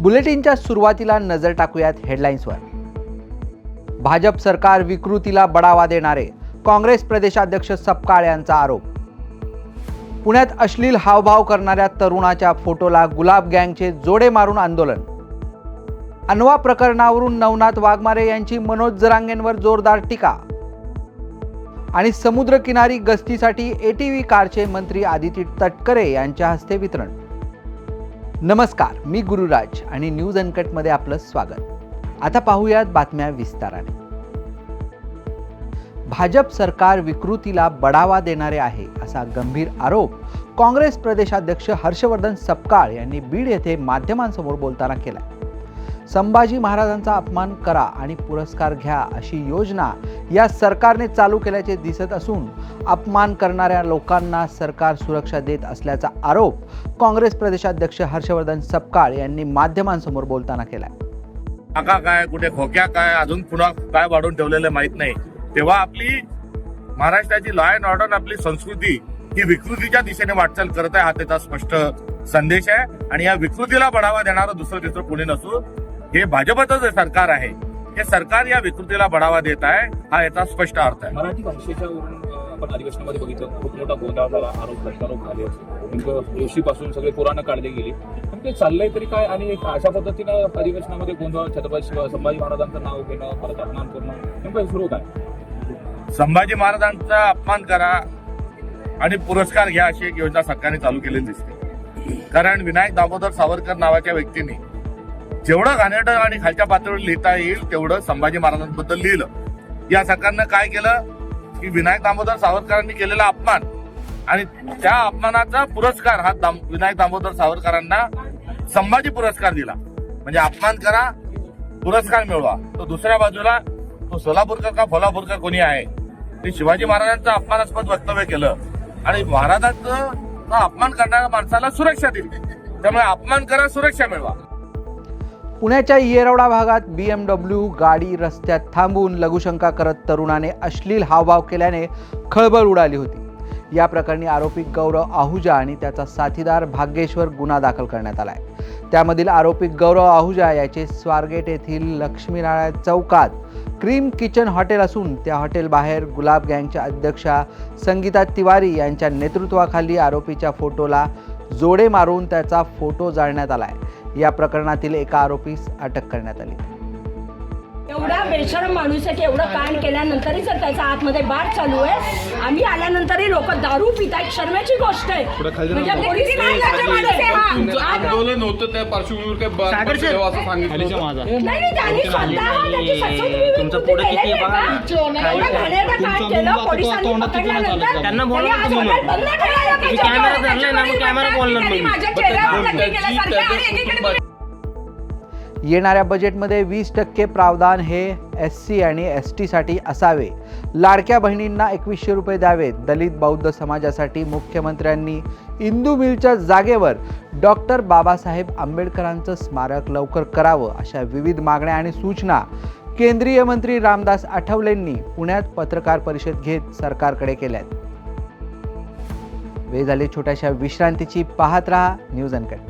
बुलेटिनच्या सुरुवातीला नजर टाकूयात हेडलाईन्सवर भाजप सरकार विकृतीला बढावा देणारे काँग्रेस प्रदेशाध्यक्ष सपकाळ यांचा आरोप. पुण्यात अश्लील हावभाव करणाऱ्या तरुणाच्या फोटोला गुलाब गँगचे जोडे मारून आंदोलन. अनवा प्रकरणावरून नवनाथ वाघमारे यांची मनोज जरांगेंवर जोरदार टीका. आणि समुद्रकिनारी गस्तीसाठी एटीव्ही कारचे मंत्री आदिती तटकरे यांच्या हस्ते वितरण. नमस्कार मी गुरुराज आणि न्यूज अनकटमध्ये आपलं स्वागत. आता पाहूयात बातम्या विस्ताराने. भाजप सरकार विकृतीला बढावा देणारे आहे असा गंभीर आरोप काँग्रेस प्रदेशाध्यक्ष हर्षवर्धन सपकाळ यांनी बीड येथे माध्यमांसमोर बोलताना केला संभाजी महाराजांचा अपमान करा आणि पुरस्कार घ्या अशी योजना या सरकारने चालू केल्याचे दिसत असून अपमान करणाऱ्या लोकांना सरकार सुरक्षा देत असल्याचा आरोप काँग्रेस प्रदेशाध्यक्ष हर्षवर्धन सपकाळ यांनी माध्यमांसमोर बोलताना केला काका काय कुठे खोक्या काय अजून पुन्हा काय वाढून ठेवलेलं माहीत नाही. तेव्हा आपली महाराष्ट्राची लॉ अँड ऑर्डर आपली संस्कृती ही विकृतीच्या दिशेने वाटचाल करत आहे हा त्याचा स्पष्ट संदेश आहे. आणि या विकृतीला बढावा देणारं दुसरं तिसरं कोणी नसून हे भाजपचं जे सरकार आहे हे सरकार या विकृतीला बढावा देत आहे हा याचा स्पष्ट अर्थ आहे. मराठी भाषेच्या आपण अधिवेशनामध्ये बघितलं खूप मोठा गोंधळ झाला आरोप प्रत्यारोप झाले नेमकं जोशीपासून सगळे पुराणं काढले गेली. पण ते चाललंय तरी काय? आणि अशा पद्धतीनं अधिवेशनामध्ये गोंधळ छत्रपती संभाजी महाराजांचं नाव घेणं परत अपमान करणं नेमकं सुरू काय? संभाजी महाराजांचा अपमान करा आणि पुरस्कार घ्या अशी एक योजना सरकारने चालू केलेली दिसते. कारण विनायक दामोदर सावरकर नावाच्या व्यक्तीने जेवढं घाणेरडं आणि खालच्या पातळीवर लिहिता येईल तेवढं संभाजी महाराजांबद्दल लिहिलं. या सरकारनं काय केलं? की विनायक दामोदर सावरकरांनी केलेला अपमान. आणि त्या अपमानाचा पुरस्कार हा दाम- विनायक दामोदर सावरकरांना संभाजी पुरस्कार दिला. म्हणजे अपमान करा पुरस्कार मिळवा. तो दुसऱ्या बाजूला तो सोलापूरकर का फोलापूरकर कोणी आहे? ते शिवाजी महाराजांचं अपमानास्पद वक्तव्य केलं. आणि महाराजांचं अपमान करणाऱ्या माणसाला सुरक्षा दिली. त्यामुळे अपमान करा सुरक्षा मिळवा. पुण्याच्या येरवडा भागात बी एम डब्ल्यू गाडी रस्त्यात थांबून लघुशंका करत तरुणाने अश्लील हावभाव केल्याने खळबळ उडाली होती. या प्रकरणी आरोपी गौरव आहुजा आणि त्याचा साथीदार भाग्येश्वर गुन्हा दाखल करण्यात आला आहे त्यामधील आरोपी गौरव आहुजा याचे स्वारगेट येथील लक्ष्मीनारायण चौकात क्रीम किचन हॉटेल असून त्या हॉटेलबाहेर गुलाब गँगच्या अध्यक्षा संगीता तिवारी यांच्या नेतृत्वाखाली आरोपीच्या फोटोला जोडे मारून त्याचा फोटो जाळण्यात आला आहे या प्रकरणातील एका आरोपीस अटक करण्यात आली. एवढा बेशरम माणूस आहे की एवढं कांड केल्यानंतरही जर त्याचा आतमध्ये बार चालू आहे आम्ही आल्यानंतरही लोक दारू पितात शर्मेची गोष्ट आहे म्हणजे पोलीस? हा. तुमचं आज- आंदोलन होतं त्या पार्श्वभूमीवर काय ब- ठेवा असं सांगितलं होतं. नाही नाही त्यांनी स्वतः त्याची सत्संग तुमचं पुढे किती आहे बघा. एवढं घाणेरडं कांड केलं पोलिसांनी पकडल्यानंतर त्यांना बोला त्यांनी आज तुम्ही. हॉटेल बंद ठेवायला पाहिजे. कॅमेरा धरलाय ना, मग त्याच्यामध्ये कॅमेरा बोलणार त्यांनी मग. माझ्या पण चेहऱ्यावर त्याची- नक्की केल्यासारखं त्याच्या आणि एकीकडे कुटुंबात- येणाऱ्या बजेटमध्ये वीस टक्के प्रावधान हे एस सी आणि एस टीसाठी असावे. लाडक्या बहिणींना एकवीसशे रुपये द्यावेत. दलित बौद्ध समाजासाठी मुख्यमंत्र्यांनी इंदू मिलच्या जागेवर डॉक्टर बाबासाहेब आंबेडकरांचं स्मारक लवकर करावं अशा विविध मागण्या आणि सूचना केंद्रीय मंत्री रामदास आठवलेंनी पुण्यात पत्रकार परिषद घेत सरकारकडे केल्यात. वेळ झाली छोट्याशा विश्रांतीची. पाहत रहा न्यूज अनकट.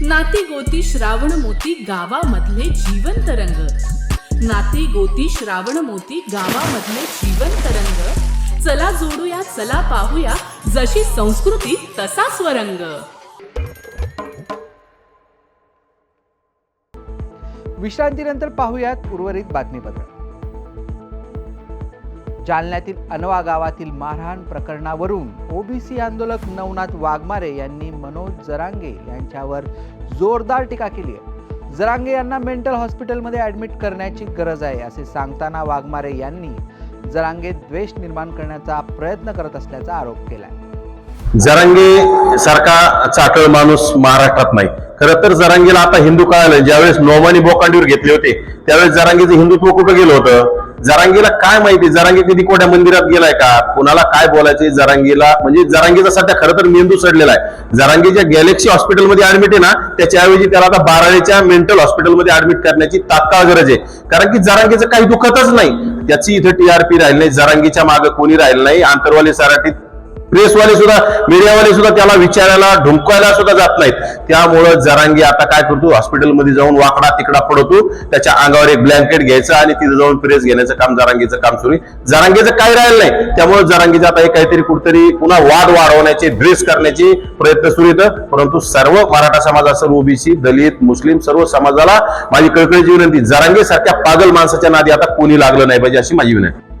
नाती गोती श्रावण मोती गावामधले जीवन तरंग. नाती गोती श्रावण मोती गावामधले जीवन तरंग. चला जोडूया चला पाहूया जशी संस्कृती तसा स्वरंग. विश्रांतीनंतर पाहूयात उर्वरित बातमीपत्र. जालन्यातील अनवा गावातील मारहाण प्रकरणावरून ओबीसी आंदोलक नवनाथ वाघमारे यांनी मनोज जरांगे यांच्यावर जोरदार टीका केली आहे. जरांगे यांना मेंटल हॉस्पिटलमध्ये ॲडमिट करण्याची गरज आहे असे सांगताना वाघमारे यांनी जरांगे द्वेष निर्माण करण्याचा प्रयत्न करत असल्याचा आरोप केला जरांगे सारखा चाटळ माणूस महाराष्ट्रात नाही. खरं तर जरांगेला आता हिंदू कळालं ज्यावेळेस नोमानी बोकांडीवर घेतले होते त्यावेळेस जरांगेचं हिंदुत्व कुठं गेलं होतं? जरांगीला काय माहिती? जरांगी कधी कोणत्या मंदिरात गेलाय का? कुणाला काय बोलायचे जरांगीला म्हणजे जरांगीचा सध्या खरं तर मेंदू सडलेला आहे. जरांगीच्या गॅलेक्सी हॉस्पिटलमध्ये ऍडमिट आहे ना त्याच्याऐवजी त्याला आता बाराळीच्या मेंटल हॉस्पिटलमध्ये ऍडमिट करण्याची तात्काळ गरज आहे. कारण की जरांगीचं काही दुखतच नाही. त्याची इथं टीआरपी राहिली नाही जरांगीच्या मागे कोणी राहिलं नाही. आंतरवाली सराटीत प्रेसवाले सुद्धा मीडियावाले सुद्धा त्याला विचारायला ढुंकायला सुद्धा जात नाहीत. त्यामुळं जरांगी आता काय करतो? हॉस्पिटलमध्ये जाऊन वाकडा तिकडा पडतो. त्याच्या अंगावर एक ब्लँकेट घ्यायचं आणि तिथं जाऊन प्रेस घेण्याचं काम जरांगीचं काम सुरू आहे. जरांगीचं काय राहिलं नाही. त्यामुळे जरांगीचं आता हे काहीतरी कुठतरी पुन्हा वाद वाढवण्याचे ड्रेस करण्याचे प्रयत्न सुरू येतं परंतु सर्व मराठा समाजा सर्व ओबीसी दलित मुस्लिम सर्व समाजाला माझी कळकळीची विनंती जरांगीसारख्या पागल माणसाच्या नादी आता कोणी लागलं नाही पाहिजे अशी माझी विनंती.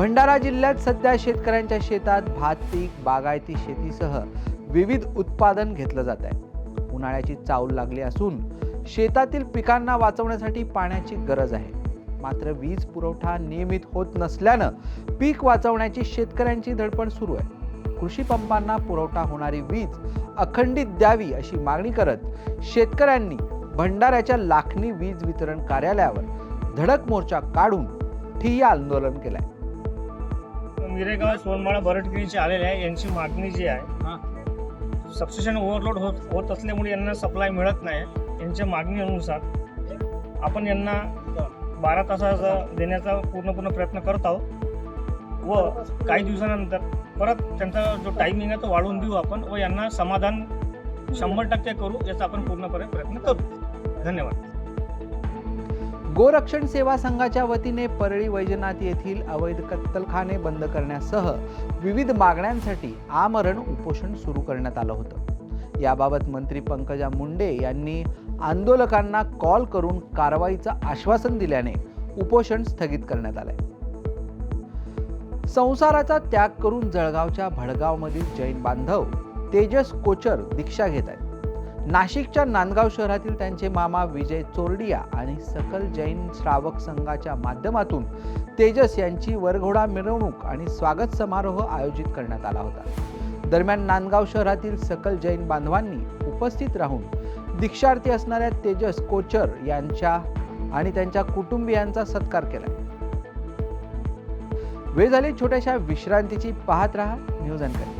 भंडारा जिल्ह्यात सध्या शेतकऱ्यांच्या शेतात भात पीक बागायती शेतीसह विविध उत्पादन घेतलं जात आहे. उन्हाळ्याची चावल लागली असून शेतातील पिकांना वाचवण्यासाठी पाण्याची गरज आहे. मात्र वीज पुरवठा नियमित होत नसल्यानं पीक वाचवण्याची शेतकऱ्यांची धडपड सुरू आहे. कृषी पंपांना पुरवठा होणारी वीज अखंडित द्यावी अशी मागणी करत शेतकऱ्यांनी भंडाऱ्याच्या लाखनी वीज वितरण कार्यालयावर धडक मोर्चा काढून ठिय्या आंदोलन केलंय. मिरेगाव सोनमाळा बरटगिरीचे आलेले आहे. यांची मागणी जी आहे सबस्टेशन ओव्हरलोड होत होत असल्यामुळे यांना सप्लाय मिळत नाही. यांच्या मागणीनुसार आपण यांना बारा तासाचा देण्याचा पूर्णपूर्ण प्रयत्न करत आहोत. व काही दिवसानंतर परत त्यांचा जो टायमिंग आहे तो वाढवून देऊ आपण व यांना समाधान शंभर टक्के करू याचा आपण पूर्णपणे प्रयत्न करू. धन्यवाद. गोरक्षण सेवा संघाच्या वतीने परळी वैजनाथ येथील अवैध कत्तलखाने बंद करण्यासह विविध मागण्यांसाठी आमरण उपोषण सुरू करण्यात आलं होतं. याबाबत मंत्री पंकजा मुंडे यांनी आंदोलकांना कॉल करून कारवाईचं आश्वासन दिल्याने उपोषण स्थगित करण्यात आलंय. संसाराचा त्याग करून जळगावच्या भडगावमधील जैन बांधव तेजस कोचर दीक्षा घेत आहेत. नाशिकच्या नांदगाव शहरातील त्यांचे मामा विजय चोरडिया आणि सकल जैन श्रावक संघाच्या माध्यमातून तेजस यांची वरघोडा मिरवणूक आणि स्वागत समारोह आयोजित करण्यात आला होता. दरम्यान नांदगाव शहरातील सकल जैन बांधवांनी उपस्थित राहून दीक्षार्थी असणाऱ्या तेजस कोचर यांच्या आणि त्यांच्या कुटुंबियांचा सत्कार केला. वेळ झाली छोट्याशा विश्रांतीची पाहत रहा न्यूज अँकर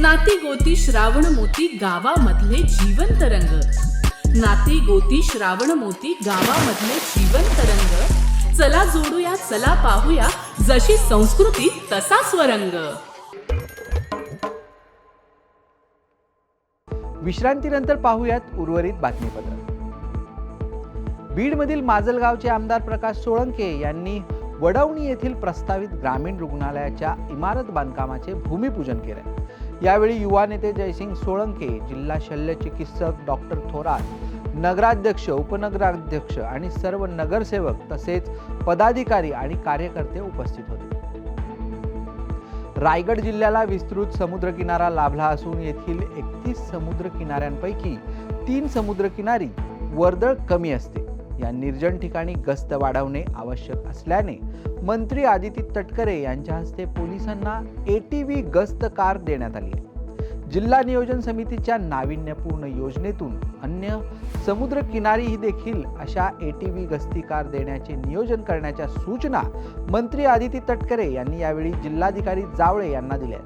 नाती गोती श्रावण मोती गावामधले जिवंत रंग. नाती गोती श्रावण मोती गावामधले जिवंत रंग. चला जोडूया चला पाहूया जशी संस्कृती तसा स्वरंग. विश्रांतीनंतर पाहूयात उर्वरित बातमीपत्र. बीडमधील माजलगावचे आमदार प्रकाश सोळंके यांनी वडवणी येथील प्रस्तावित ग्रामीण रुग्णालयाच्या इमारत बांधकामाचे भूमिपूजन केले. यावेळी युवा नेते जयसिंग सोळंके जिल्हा शल्य चिकित्सक डॉक्टर थोरात नगराध्यक्ष उपनगराध्यक्ष आणि सर्व नगरसेवक तसेच पदाधिकारी आणि कार्यकर्ते उपस्थित होते. रायगड जिल्ह्याला विस्तृत समुद्रकिनारा लाभला असून येथील एकतीस समुद्र किनाऱ्यांपैकी तीन समुद्रकिनारी वर्दळ कमी असते. या निर्जन ठिकाणी गस्त वाढवणे आवश्यक असल्याने मंत्री आदिती तटकरे यांच्या हस्ते पोलिसांना एटीव्ही गस्त कार देण्यात आली आहे. जिल्हा नियोजन समितीच्या नाविन्यपूर्ण योजनेतून अन्य समुद्रकिनारीही देखील अशा एटीव्ही गस्ती कार देण्याचे नियोजन करण्याच्या सूचना मंत्री आदिती तटकरे यांनी यावेळी जिल्हाधिकारी जावळे यांना दिल्या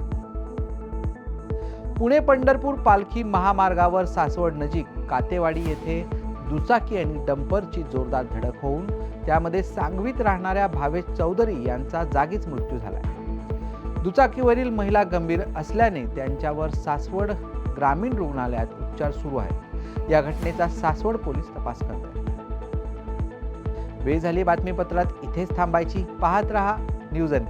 पुणे पंढरपूर पालखी महामार्गावर सासवड नजीक कातेवाडी येथे दुचाकी आणि डंपरची जोरदार धडक होऊन त्यामध्ये सांगवीत राहणाऱ्या भावेश चौधरी यांचा जागीच मृत्यू झाला दुचाकीवरील महिला गंभीर असल्याने त्यांच्यावर सासवड ग्रामीण रुग्णालयात उपचार सुरू आहेत. या घटनेचा सासवड पोलीस तपास करत आहेत. वेळ झाली बातमीपत्रात इथेच थांबायची. पाहत रहा न्यूज अँड